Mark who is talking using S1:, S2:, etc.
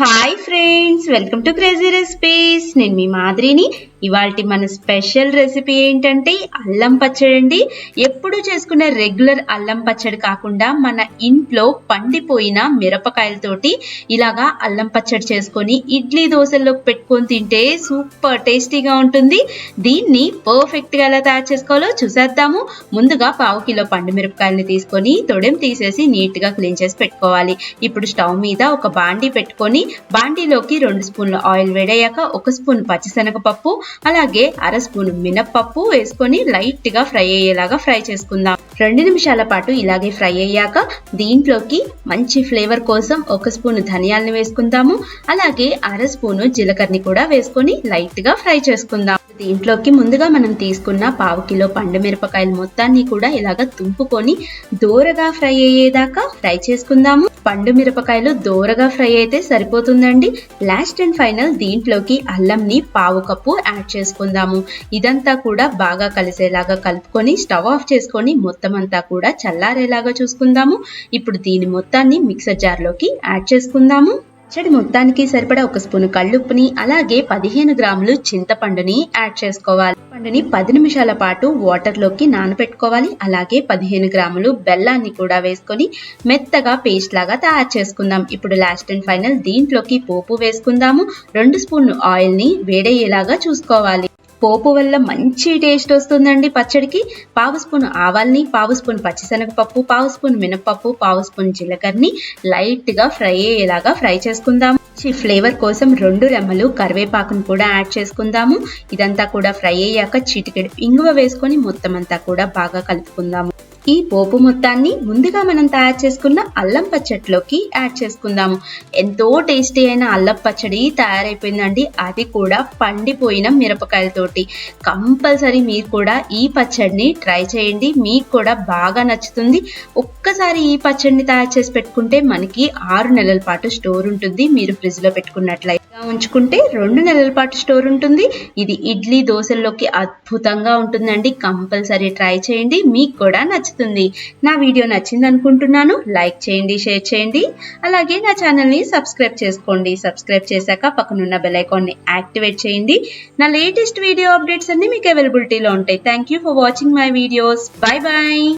S1: Hi friends welcome to crazy recipes నేను మీ మాదిరిని. ఇవాళ మన స్పెషల్ రెసిపీ ఏంటంటే అల్లం పచ్చడి అండి. ఎప్పుడు చేసుకునే రెగ్యులర్ అల్లం పచ్చడి కాకుండా మన ఇంట్లో పండిపోయిన మిరపకాయలతోటి ఇలాగా అల్లం పచ్చడి చేసుకొని ఇడ్లీ దోశల్లోకి పెట్టుకొని తింటే సూపర్ టేస్టీగా ఉంటుంది. దీన్ని పర్ఫెక్ట్గా ఎలా తయారు చేసుకోవాలో చూసేద్దాము. ముందుగా పావు కిలో పండు మిరపకాయలని తీసుకొని తొడెం తీసేసి నీట్గా క్లీన్ చేసి పెట్టుకోవాలి. ఇప్పుడు స్టవ్ మీద ఒక బాండీ పెట్టుకొని బాండీలోకి రెండు స్పూన్ల ఆయిల్ వేడయ్యాక ఒక స్పూన్ పచ్చిశనగపప్పు అలాగే అర స్పూన్ మినప్పప్పు వేసుకొని లైట్గా ఫ్రై అయ్యేలాగా ఫ్రై చేసుకుందాం. రెండు నిమిషాల పాటు ఇలాగే ఫ్రై అయ్యాక దీంట్లోకి మంచి ఫ్లేవర్ కోసం ఒక స్పూన్ ధనియాలను వేసుకుందాము. అలాగే అర స్పూను జీలకర్రని కూడా వేసుకొని లైట్గా ఫ్రై చేసుకుందాం. దీంట్లోకి ముందుగా మనం తీసుకున్న పావు కిలో పండు మిరపకాయలు మొత్తాన్ని కూడా ఇలాగ తుంపుకొని దూరగా ఫ్రై అయ్యేదాకా ఫ్రై చేసుకుందాము. పండు మిరపకాయలు దోరగా ఫ్రై అయితే సరిపోతుందండి. లాస్ట్ అండ్ ఫైనల్ దీంట్లోకి అల్లంని పావు కప్పు యాడ్ చేసుకుందాము. ఇదంతా కూడా బాగా కలిసేలాగా కలుపుకొని స్టవ్ ఆఫ్ చేసుకొని మొత్తం అంతా కూడా చల్లారేలాగా చూసుకుందాము. ఇప్పుడు దీని మొత్తాన్ని మిక్సర్ జార్లోకి యాడ్ చేసుకుందాము. పచ్చడి మొత్తానికి సరిపడా ఒక స్పూన్ కళ్ళుప్పుని అలాగే పదిహేను గ్రాములు చింతపండుని యాడ్ చేసుకోవాలి. పండుని పది నిమిషాల పాటు వాటర్లోకి నానబెట్టుకోవాలి అలాగే పదిహేను గ్రాములు బెల్లాన్ని కూడా వేసుకొని మెత్తగా పేస్ట్ లాగా తయారు చేసుకుందాం. ఇప్పుడు లాస్ట్ అండ్ ఫైనల్ దీంట్లోకి పోపు వేసుకుందాము. రెండు స్పూన్లు ఆయిల్ని వేడయ్యేలాగా చూసుకోవాలి. పోపు వల్ల మంచి టేస్ట్ వస్తుందండి పచ్చడికి. పావు స్పూన్ ఆవాల్ని పావు స్పూన్ పచ్చిశనగపప్పు పావు స్పూన్ మినపప్పు పావు స్పూన్ జీలకర్రని లైట్గా ఫ్రై అయ్యేలాగా ఫ్రై చేసుకుందాము. ఫ్లేవర్ కోసం రెండు రెమ్మలు కరివేపాకును కూడా యాడ్ చేసుకుందాము. ఇదంతా కూడా ఫ్రై అయ్యాక చిటికెడు ఇంగువ వేసుకొని మొత్తం అంతా కూడా బాగా కలుపుకుందాము. ఈ పోపు మొత్తాన్ని ముందుగా మనం తయారు చేసుకున్న అల్లం పచ్చడిలోకి యాడ్ చేసుకుందాము ఎంతో టేస్టీ అయిన అల్లం పచ్చడి తయారైపోయిందండి. అది కూడా పండిపోయిన మిరపకాయలతోటి. కంపల్సరీ మీరు కూడా ఈ పచ్చడిని ట్రై చేయండి. మీకు కూడా బాగా నచ్చుతుంది. ఒక్కసారి ఈ పచ్చడిని తయారు చేసి పెట్టుకుంటే మనకి ఆరు నెలల పాటు స్టోర్ ఉంటుంది. మీరు ఫ్రిడ్జ్లో పెట్టుకున్నట్లయితే. ఉంచుకుంటే రెండు నెలల పాటు స్టోర్ ఉంటుంది. ఇది ఇడ్లీ దోశల్లోకి అద్భుతంగా ఉంటుందండి. కంపల్సరీ ట్రై చేయండి. మీకు కూడా నచ్చుతుంది. నా వీడియో నచ్చింది అనుకుంటున్నాను లైక్ చేయండి షేర్ చేయండి. అలాగే నా ఛానల్ని సబ్స్క్రైబ్ చేసుకోండి. సబ్స్క్రైబ్ చేశాక పక్కనున్న బెల్ ఐకాన్ని యాక్టివేట్ చేయండి. నా లేటెస్ట్ వీడియో అప్డేట్స్ అన్ని మీకు అవైలబిలిటీలో ఉంటాయి. Thank you for watching my videos. Bye bye